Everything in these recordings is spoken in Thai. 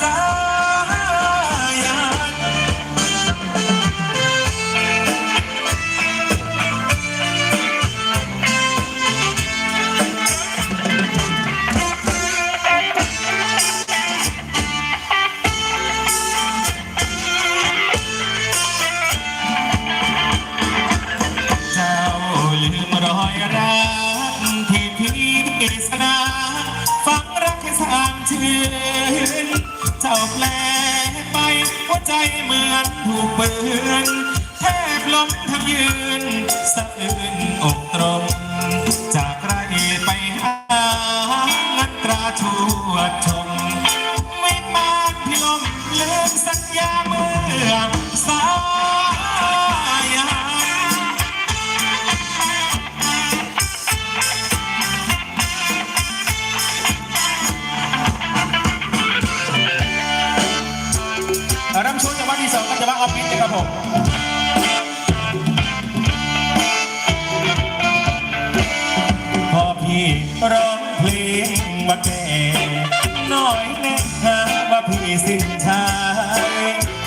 สายันเจ้าลืมรอยรักที่พี่สนาฟังรักแค่สามชื่นเจ้าแปลไป หัวใจเหมือนถูกปืนแทบล้มทั้งยืนสะอื้นอกตรง จากไรไปหางันตราชวดชม ไม่มาพี่ลมลืมสัญญาเมื่อ รำชูจังหวะที่สองก็จะว่าออฟฟิศนะครับผมพอพี่ร้องเพลงมาแก่น้อยแน่หาว่าพี่สิ้นชาย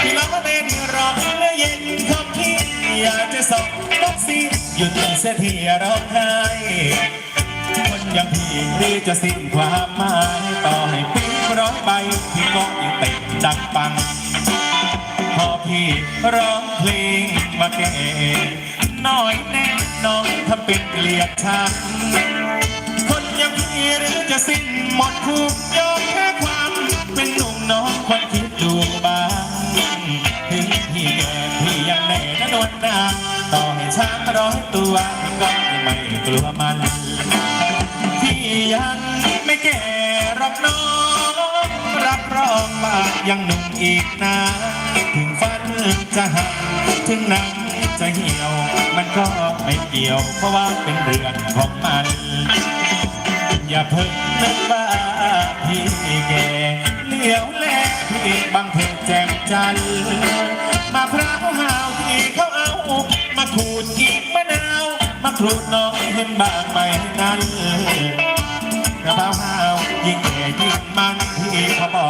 พี่ร้องเต้นร้องและเย็นคำพี่อยากจะส่งบ็อกซี่หยุดเสียทีร้องไห้คนอย่างพี่หรือจะสิ้นความหมายต่อให้ปีร้อยใบพี่ก็ยังเตะดังปัง พี่ร้องเพลงมาแก่น้อยแน่น้องทำเป็นเกลียดชังคนอย่างพี่หรือจะสิ้นหมดคู่ยอมแค่ความเป็นหนุ่มน้องควรคิดดูบ้างถึงพี่แก่พี่ยังแน่นนวลนาต่อให้ช้างร้อยตัวก็ไม่กลัวมันพี่ยังไม่แก่รอกน้องรับรองว่ายังหนุ่มอีกนานถึงฟัน จะหักถึงหนังจะเหี่ยว มันก็ไม่เกี่ยว เพราะว่าเป็นเรื่องของมัน อย่าเพิ่งนึกว่าพี่แก่เหลียวแลพี่บางเพ็งแจ่มจันทร์มาพร้าวหาวที่เขาเอามาขูดกีบมะนาว มาขูดน้องเห็นบางไหมนั้นกระเพราหาวยิ่งแก่ยิ่งมันพี่เขาบอก